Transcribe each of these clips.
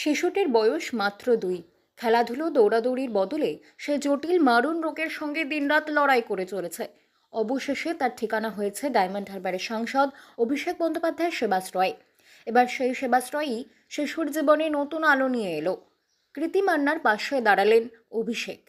শিশুটির বয়স মাত্র দুই। খেলাধুলো দৌড়াদৌড়ির বদলে সে জটিল মারণ রোগের সঙ্গে দিনরাত লড়াই করে চলেছে। অবশেষে তার ঠিকানা হয়েছে ডায়মন্ড হারবারের সাংসদ অভিষেক বন্দ্যোপাধ্যায়ের সেবাশ্রয়। এবার সেই সেবাশ্রয়ই শিশুর জীবনে নতুন আলো নিয়ে এলো। কৃতি মান্নার পাশে দাঁড়ালেন অভিষেক।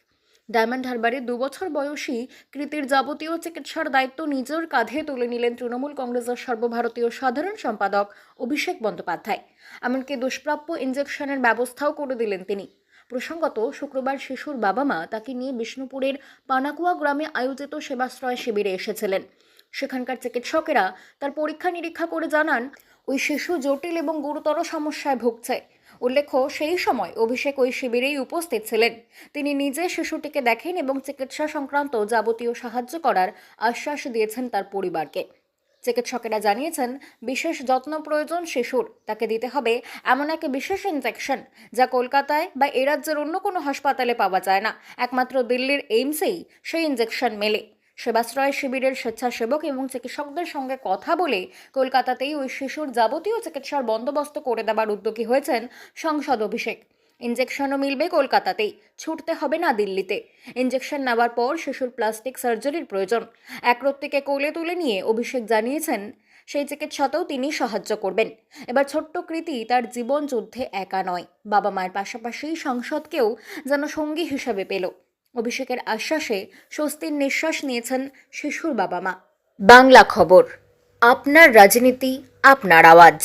ডায়মন্ড হারবারে দুবছর বয়সী কৃতির যাবতীয় চিকিৎসার দায়িত্ব নিজের কাঁধে তুলে নিলেন তৃণমূল কংগ্রেসের সর্বভারতীয় সাধারণ সম্পাদক অভিষেক বন্দ্যোপাধ্যায়। এমনকি দুষ্প্রাপ্য ইঞ্জেকশনের ব্যবস্থাও করে দিলেন তিনি। প্রসঙ্গত, শুক্রবার শিশুর বাবা মা তাকে নিয়ে বিষ্ণুপুরের পানাকুয়া গ্রামে আয়োজিত সেবাশ্রয় শিবিরে এসেছিলেন। সেখানকার চিকিৎসকেরা তার পরীক্ষা নিরীক্ষা করে জানান, ওই শিশু জটিল এবং গুরুতর সমস্যায় ভুগছে। উল্লেখ্য, সেই সময় অভিষেক ওই শিবিরেই উপস্থিত ছিলেন। তিনি নিজে শিশুটিকে দেখেন এবং চিকিৎসা সংক্রান্ত যাবতীয় সাহায্য করার আশ্বাস দিয়েছেন তার পরিবারকে। চিকিৎসকেরা জানিয়েছেন, বিশেষ যত্ন প্রয়োজন শিশুর, তাকে দিতে হবে এমন এক বিশেষ ইনজেকশন যা কলকাতায় বা এ রাজ্যের অন্য কোনো হাসপাতালে পাওয়া যায় না। একমাত্র দিল্লির এইমসেই সেই ইনজেকশন মেলে। সেবাশ্রয় শিবিরের স্বেচ্ছাসেবক এবং চিকিৎসকদের সঙ্গে কথা বলে কলকাতাতেই ওই শিশুর যাবতীয় চিকিৎসার বন্দোবস্ত করে দেওয়ার উদ্যোগী হয়েছেন সংসদ অভিষেক। ইঞ্জেকশনও মিলবে কলকাতাতেই, ছুটতে হবে না দিল্লিতে। ইঞ্জেকশন নেওয়ার পর শিশুর প্লাস্টিক সার্জারির প্রয়োজন। একরত্তিকে কোলে তুলে নিয়ে অভিষেক জানিয়েছেন, সেই চিকিৎসাতেও তিনি সাহায্য করবেন। এবার ছোট্ট কৃতি তার জীবন যুদ্ধে একা নয়। বাবা মায়ের পাশাপাশি সংসদকেও যেন সঙ্গী হিসেবে পেল। অভিষেকের আশ্বাসে স্বস্তির নিঃশ্বাস নিয়েছেন শিশুর বাবা মা। বাংলা খবর আপনার রাজনীতি আপনার আওয়াজ।